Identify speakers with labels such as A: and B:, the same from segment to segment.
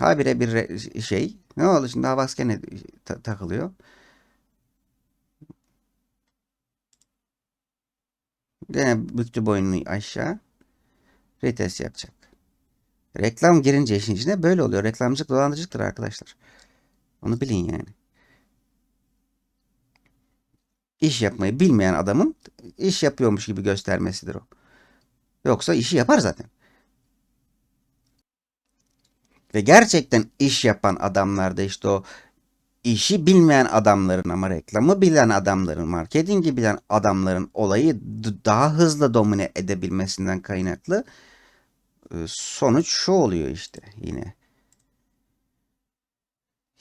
A: Habire bir şey. Ne oldu şimdi Havas gene ta- takılıyor. Gene büktü boynunu aşağı. Retest yapacak. Reklam girince işin içine böyle oluyor. Reklamcılık dolandırıcılıktır arkadaşlar. Onu bilin yani. İş yapmayı bilmeyen adamın iş yapıyormuş gibi göstermesidir o. Yoksa işi yapar zaten. Ve gerçekten iş yapan adamlarda işte o işi bilmeyen adamların ama reklamı bilen adamların, marketingi bilen adamların olayı daha hızlı domine edebilmesinden kaynaklı e, sonuç şu oluyor işte yine.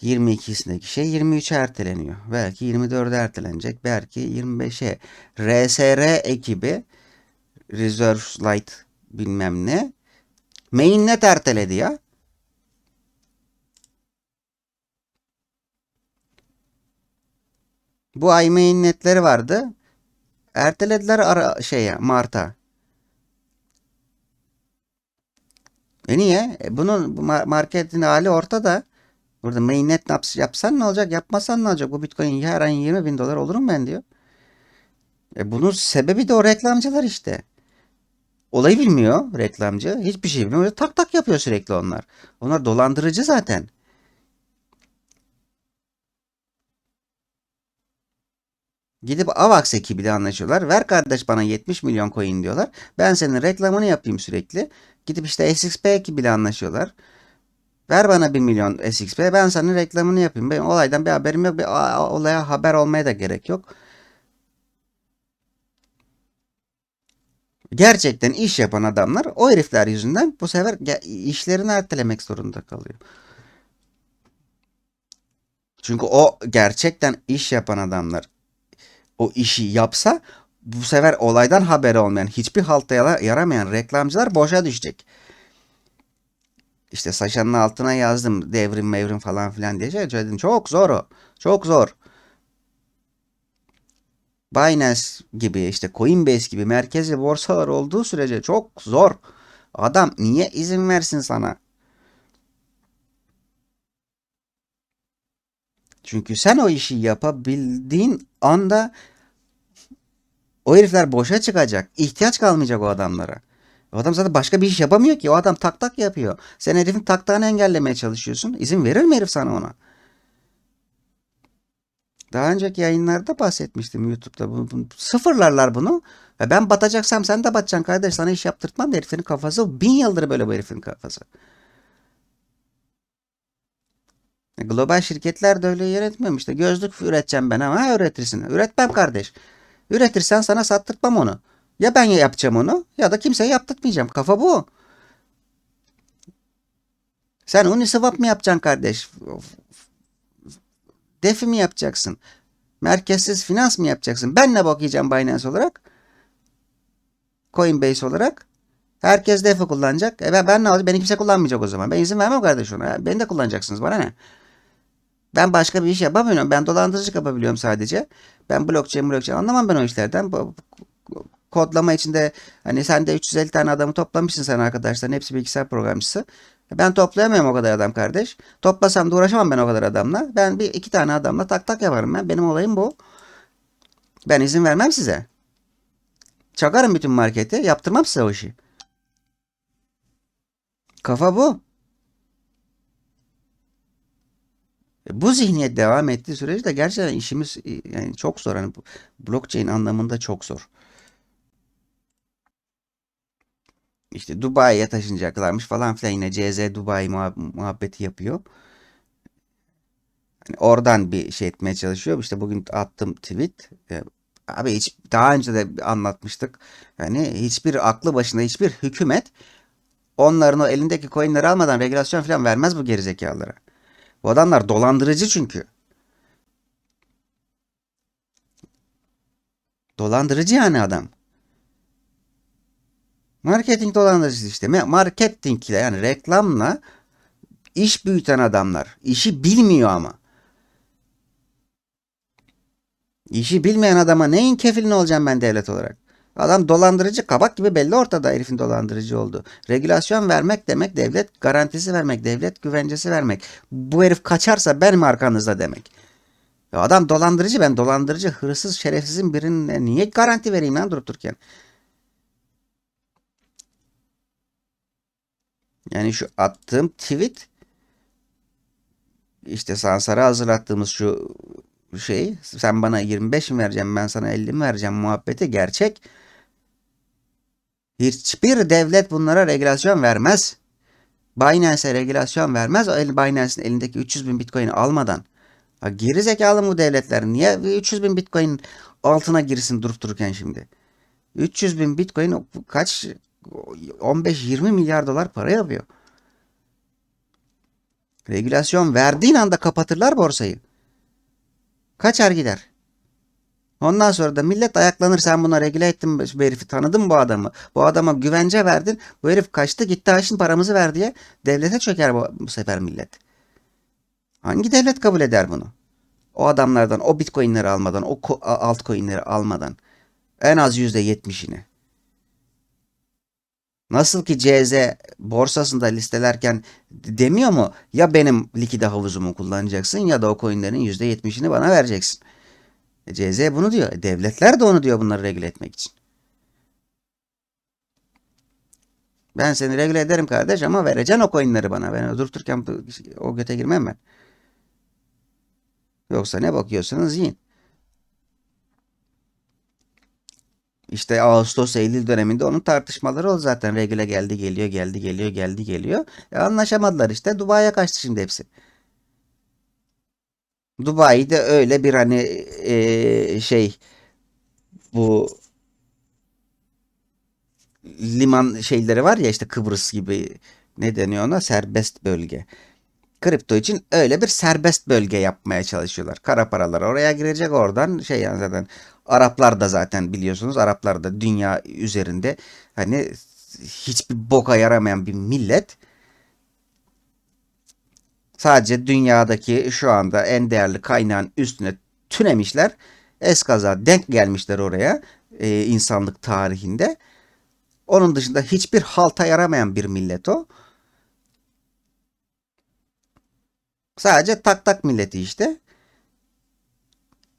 A: 22'sindeki şey 23'e erteleniyor. Belki 24'e ertelenecek. Belki 25'e. RSR ekibi Reserve Light bilmem ne. Mainnet erteledi ya. Bu ay mainnetleri vardı. Ertelediler ara şeye Mart'a. E niye? E bunun bu ma- marketin hali ortada. Burada mainnet yapsan ne olacak? Yapmasan ne olacak? Bu Bitcoin her ay 20 bin dolar olurum ben diyor. E bunun sebebi de o reklamcılar işte. Olayı bilmiyor reklamcı. Hiçbir şey bilmiyor. Tak tak yapıyor sürekli onlar. Onlar dolandırıcı zaten. Gidip Avax ekibiyle anlaşıyorlar. Ver kardeş bana 70 milyon coin diyorlar. Ben senin reklamını yapayım sürekli. Gidip işte SXP ekibiyle anlaşıyorlar. Ver bana 1 milyon SXP ben senin reklamını yapayım. Benim olaydan bir haberim yok. Bir olaya haber olmaya da gerek yok. Gerçekten iş yapan adamlar o herifler yüzünden bu sefer işlerini ertelemek zorunda kalıyor. Çünkü o gerçekten iş yapan adamlar o işi yapsa bu sefer olaydan haberi olmayan hiçbir halta yara- yaramayan reklamcılar boşa düşecek. İşte Saşa'nın altına yazdım devrim mevrim falan filan diye şey söyledim. Çok zor o. Çok zor. Binance gibi işte Coinbase gibi merkezi borsalar olduğu sürece çok zor. Adam niye izin versin sana? Çünkü sen o işi yapabildiğin anda o herifler boşa çıkacak. İhtiyaç kalmayacak o adamlara. O adam zaten başka bir iş yapamıyor ki. O adam tak tak yapıyor. Sen herifin taktağını engellemeye çalışıyorsun. İzin verir mi herif sana ona? Daha önceki yayınlarda bahsetmiştim YouTube'da. Bu, bu- sıfırlarlar bunu. Ve ben batacaksam sen de batacaksın kardeş. Sana iş yaptırtmam da herifin kafası. Bin yıldır böyle bu herifin kafası. Global şirketler de öyle yönetmiyor işte. Gözlük üreteceğim ben ama ha, üretirsin. Üretmem kardeş. Üretirsen sana sattırtmam onu. Ya ben yapacağım onu ya da kimseye yaptırtmayacağım. Kafa bu. Sen Uniswap mı yapacaksın kardeş? DeFi mi yapacaksın? Merkezsiz finans mı yapacaksın? Ben ne bakacağım Binance olarak? Coinbase olarak? Herkes DeFi kullanacak. E ben, ben ne olacak? Beni kimse kullanmayacak o zaman. Ben izin vermem kardeş ona. Beni de kullanacaksınız. Bana ne? Ben başka bir iş yapamıyorum. Ben dolandırıcılık yapabiliyorum sadece. Ben blockchain blockchain anlamam ben o işlerden. Kodlama içinde hani sen de 350 tane adamı toplamışsın sen arkadaşların. Hepsi bilgisayar programcısı. Ben toplayamıyorum o kadar adam kardeş. Toplasam da uğraşamam ben o kadar adamla. Ben bir iki tane adamla tak tak yaparım ben. Benim olayım bu. Ben izin vermem size. Çakarım bütün marketi. Yaptırmam size o işi. Kafa bu. Bu zihniyet devam ettiği sürece de gerçekten işimiz e, yani çok zor. Hani blockchain anlamında çok zor. İşte Dubai'ye taşınacaklarmış falan filan yine CZ Dubai muhab- muhabbeti yapıyor. Hani oradan bir şey etmeye çalışıyor. İşte bugün attım tweet. E, Abi hiç daha önce de anlatmıştık. Yani hiçbir aklı başında hiçbir hükümet onların o elindeki coinleri almadan regülasyon falan vermez bu gerizekalılara. Bu adamlar dolandırıcı çünkü. Dolandırıcı yani adam. Marketing dolandırıcısı işte. Marketingle yani reklamla iş büyüten adamlar. İşi bilmiyor ama. İşi bilmeyen adama neyin kefilini olacağım ben devlet olarak? Adam dolandırıcı kabak gibi belli ortada herifin dolandırıcı oldu. Regülasyon vermek demek devlet garantisi vermek, devlet güvencesi vermek. Bu herif kaçarsa benim arkanızda demek. Ya adam dolandırıcı ben dolandırıcı hırsız şerefsizin birine niye garanti vereyim lan durup dururken. Yani şu attığım tweet işte Sansar'a hazırlattığımız şu şey sen bana 25 mi vereceğim ben sana 50 mi vereceğim muhabbeti gerçek. Hiçbir devlet bunlara regülasyon vermez. Binance'e regülasyon vermez. Binance'in elindeki 300 bin bitcoin'i almadan. Ha, geri zekalı bu devletler? Niye 300 bin bitcoin altına girsin durup dururken şimdi? 300 bin bitcoin kaç 15-20 milyar dolar para yapıyor. Regülasyon verdiğin anda kapatırlar borsayı. Kaçar gider. Ondan sonra da millet ayaklanır sen buna regüle ettin bu herifi tanıdın bu adamı. Bu adama güvence verdin. Bu herif kaçtı gitti aşın paramızı ver diye devlete çöker bu, bu sefer millet. Hangi devlet kabul eder bunu? O adamlardan o bitcoinleri almadan o altcoinleri almadan en az yüzde yetmişini. Nasıl ki CZ borsasında listelerken demiyor mu ya benim likide havuzumu kullanacaksın ya da o coinlerin %70'ini bana vereceksin. E, CZ bunu diyor. E, devletler de onu diyor bunları regüle etmek için. Ben seni regüle ederim kardeş ama vereceksin o coinleri bana. Ben durturken o göte girmem ben. Yoksa ne bakıyorsanız yiyin. İşte Ağustos Eylül döneminde onun tartışmaları oldu zaten. Regüle geldi geliyor geldi geliyor geldi geliyor. E anlaşamadılar işte. Dubai'ye kaçtı şimdi hepsi. Dubai'de öyle bir hani e, şey bu liman şeyleri var ya işte Kıbrıs gibi ne deniyor ona serbest bölge. Kripto için öyle bir serbest bölge yapmaya çalışıyorlar. Kara paralar oraya girecek oradan şey yani zaten Araplar da zaten biliyorsunuz Araplar da dünya üzerinde hani hiçbir boka yaramayan bir millet. Sadece dünyadaki şu anda en değerli kaynağın üstüne tünemişler. Eskaza denk gelmişler oraya e, insanlık tarihinde. Onun dışında hiçbir halta yaramayan bir millet o. Sadece tak tak milleti işte.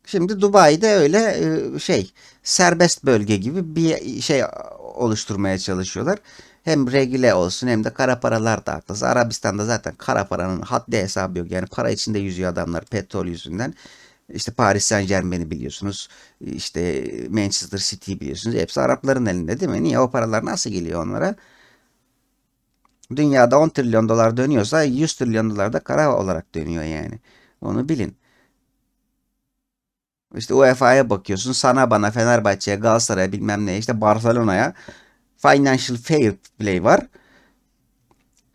A: Şimdi Dubai'de öyle e, şey serbest bölge gibi bir şey oluşturmaya çalışıyorlar. Hem regüle olsun hem de kara paralar da haklısın. Arabistan'da zaten kara paranın haddi hesabı yok. Yani para içinde yüzüyor adamlar petrol yüzünden. İşte Paris Saint Germain'i biliyorsunuz. İşte Manchester City biliyorsunuz. Hepsi Arapların elinde değil mi? Niye o paralar nasıl geliyor onlara? Dünyada 10 trilyon dolar dönüyorsa 100 trilyon dolar da kara olarak dönüyor yani. Onu bilin. İşte UEFA'ya bakıyorsun. Sana bana Fenerbahçe'ye Galatasaray'a bilmem ne işte Barcelona'ya financial fair play var.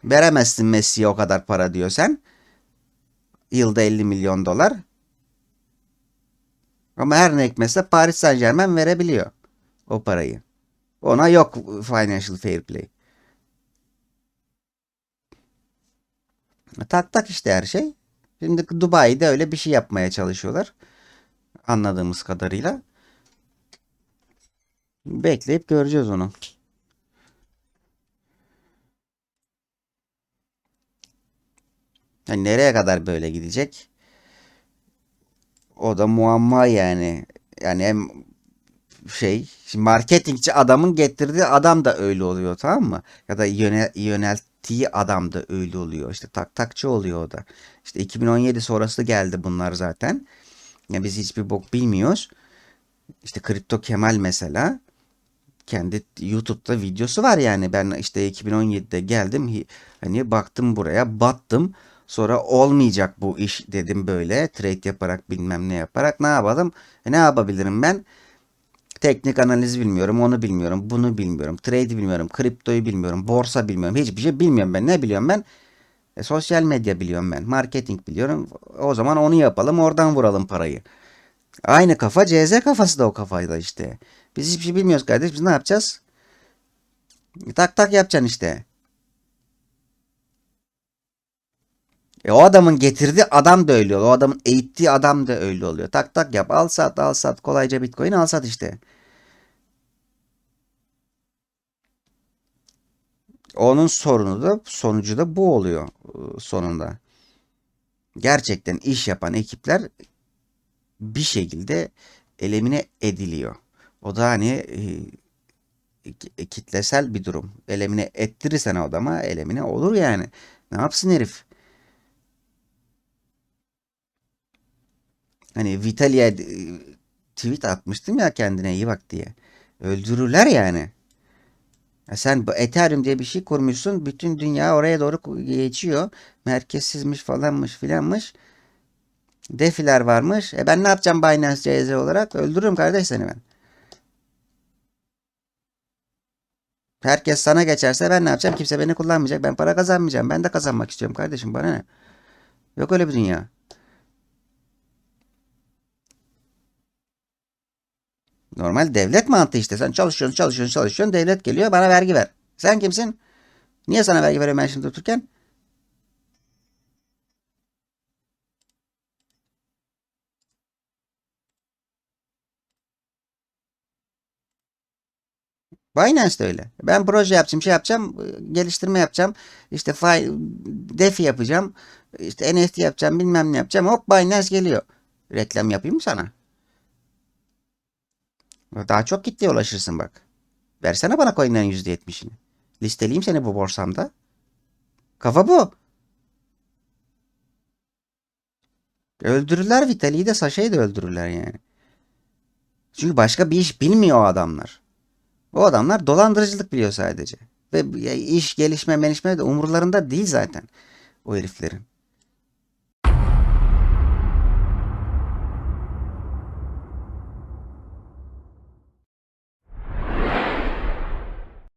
A: Veremezsin Messi'ye o kadar para diyor sen. Yılda 50 milyon dolar. Ama her ne hikmetse Paris Saint Germain verebiliyor o parayı. Ona yok financial fair play. Tak tak işte her şey. Şimdi Dubai'de öyle bir şey yapmaya çalışıyorlar. Anladığımız kadarıyla. Bekleyip göreceğiz onu. Yani nereye kadar böyle gidecek? O da muamma yani. Yani hem şey marketingçi adamın getirdiği adam da öyle oluyor tamam mı? Ya da yönel, yönelttiği adam da öyle oluyor. İşte tak takçı oluyor o da. İşte 2017 sonrası geldi bunlar zaten. Ya biz hiçbir bok bilmiyoruz. İşte Kripto Kemal mesela kendi YouTube'da videosu var yani. Ben işte 2017'de geldim hani baktım buraya battım. Sonra olmayacak bu iş dedim böyle trade yaparak bilmem ne yaparak ne yapalım? E ne yapabilirim ben? Teknik analiz bilmiyorum, onu bilmiyorum, bunu bilmiyorum, trade bilmiyorum, kriptoyu bilmiyorum, borsa bilmiyorum, hiçbir şey bilmiyorum ben. Ne biliyorum ben? E, sosyal medya biliyorum ben. Marketing biliyorum. O zaman onu yapalım oradan vuralım parayı. Aynı kafa CZ kafası da o kafaydı işte. Biz hiçbir şey bilmiyoruz kardeş. Biz ne yapacağız? E, tak tak yapacaksın işte. E, o adamın getirdiği adam da öyle oluyor. O adamın eğittiği adam da öyle oluyor. Tak tak yap. Al sat al sat. Kolayca bitcoin al sat işte. Onun sorunu da sonucu da bu oluyor e, sonunda. Gerçekten iş yapan ekipler bir şekilde elemine ediliyor. O da hani e, e, kitlesel bir durum. Elemine ettirirsen adama elemine olur yani. Ne yapsın herif? Hani Vitaly'e tweet atmıştım ya kendine iyi bak diye. Öldürürler yani. Ya sen Ethereum diye bir şey kurmuşsun. Bütün dünya oraya doğru geçiyor. Merkezsizmiş falanmış filanmış. Defiler varmış. E ben ne yapacağım Binance CZ olarak? Öldürürüm kardeş seni ben. Herkes sana geçerse ben ne yapacağım? Kimse beni kullanmayacak. Ben para kazanmayacağım. Ben de kazanmak istiyorum kardeşim. Bana ne? Yok öyle bir dünya. Normal devlet mantığı işte. Sen çalışıyorsun, çalışıyorsun, çalışıyorsun. Devlet geliyor bana vergi ver. Sen kimsin? Niye sana vergi veriyorum ben şimdi otururken? Binance de öyle. Ben proje yapacağım, şey yapacağım, geliştirme yapacağım. İşte file, defi yapacağım. işte NFT yapacağım, bilmem ne yapacağım. Hop Binance geliyor. Reklam yapayım mı sana? Daha çok kitleye ulaşırsın bak. Versene bana coinlerin %70'ini. Listeleyeyim seni bu borsamda. Kafa bu. Öldürürler Vitali'yi de Sasha'yı da öldürürler yani. Çünkü başka bir iş bilmiyor o adamlar. O adamlar dolandırıcılık biliyor sadece. Ve iş gelişme menişme de umurlarında değil zaten o heriflerin.